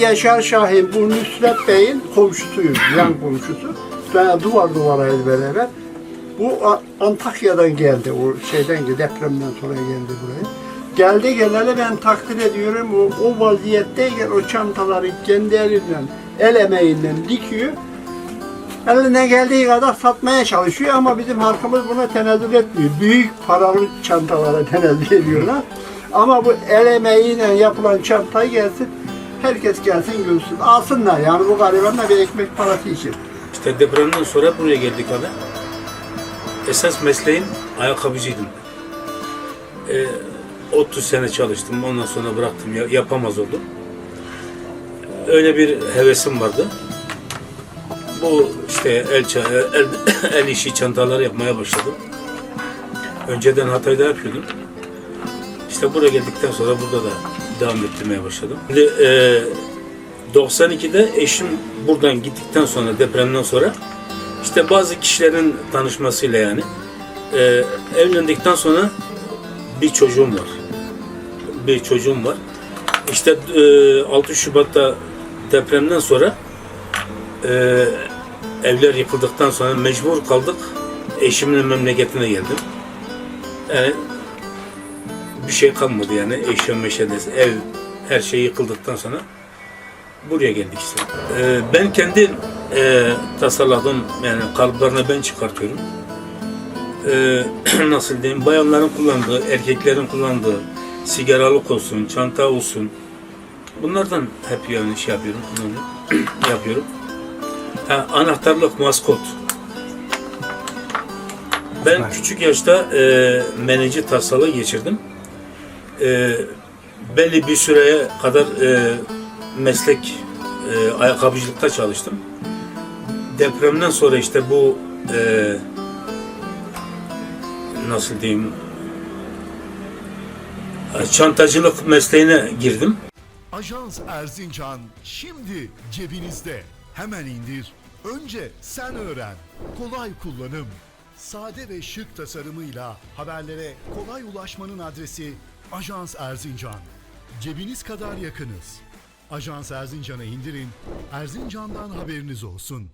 Yaşar Şahin bu Nusret Bey'in komşusuyuz, yan komşusu. Yani duvar duvaraydı beraber. Bu Antakya'dan geldi, o şeyden depremden sonra geldi buraya. Geldi geleli ben takdir ediyorum, o, o vaziyetteyken o çantaları kendi eliyle, el emeğiyle dikiyor. Eline geldiği kadar satmaya çalışıyor ama bizim halkımız buna tenezzül etmiyor. Büyük paralı çantalara tenezzül ediyorlar. Ama bu el emeğiyle yapılan çantayı gelsin, herkes gelsin görsün. Alsınlar yani bu garibanlar bir ekmek parası için. İşte depremden sonra buraya geldik abi. Esas mesleğim ayakkabıcıydım. Ee, 30 sene çalıştım. Ondan sonra bıraktım. Ya- Yapamaz oldum. Öyle bir hevesim vardı. Bu işte el, el, el işi çantalar yapmaya başladım. Önceden Hatay'da yapıyordum. İşte buraya geldikten sonra burada da devam ettirmeye başladım. Şimdi, e, 92'de eşim buradan gittikten sonra depremden sonra işte bazı kişilerin tanışmasıyla yani e, evlendikten sonra bir çocuğum var. Bir çocuğum var. İşte e, 6 Şubat'ta depremden sonra e, evler yıkıldıktan sonra mecbur kaldık. Eşimin memleketine geldim. Yani bir şey kalmadı yani eşya meşedesi ev her şey yıkıldıktan sonra buraya geldik işte. Ee, ben kendi e, tasarladığım yani kalıplarını ben çıkartıyorum. Ee, nasıl diyeyim bayanların kullandığı, erkeklerin kullandığı sigaralık olsun, çanta olsun. Bunlardan hep yani şey yapıyorum, yapıyorum. Ha, anahtarlık, maskot. Ben küçük yaşta e, meneci tasarlığı geçirdim. E, belli bir süreye kadar e, meslek e, ayakkabıcılıkta çalıştım. Depremden sonra işte bu e, nasıl diyeyim e, çantacılık mesleğine girdim. Ajans Erzincan şimdi cebinizde. Hemen indir. Önce sen öğren. Kolay kullanım. Sade ve şık tasarımıyla haberlere kolay ulaşmanın adresi Ajans Erzincan. Cebiniz kadar yakınız. Ajans Erzincan'ı indirin. Erzincan'dan haberiniz olsun.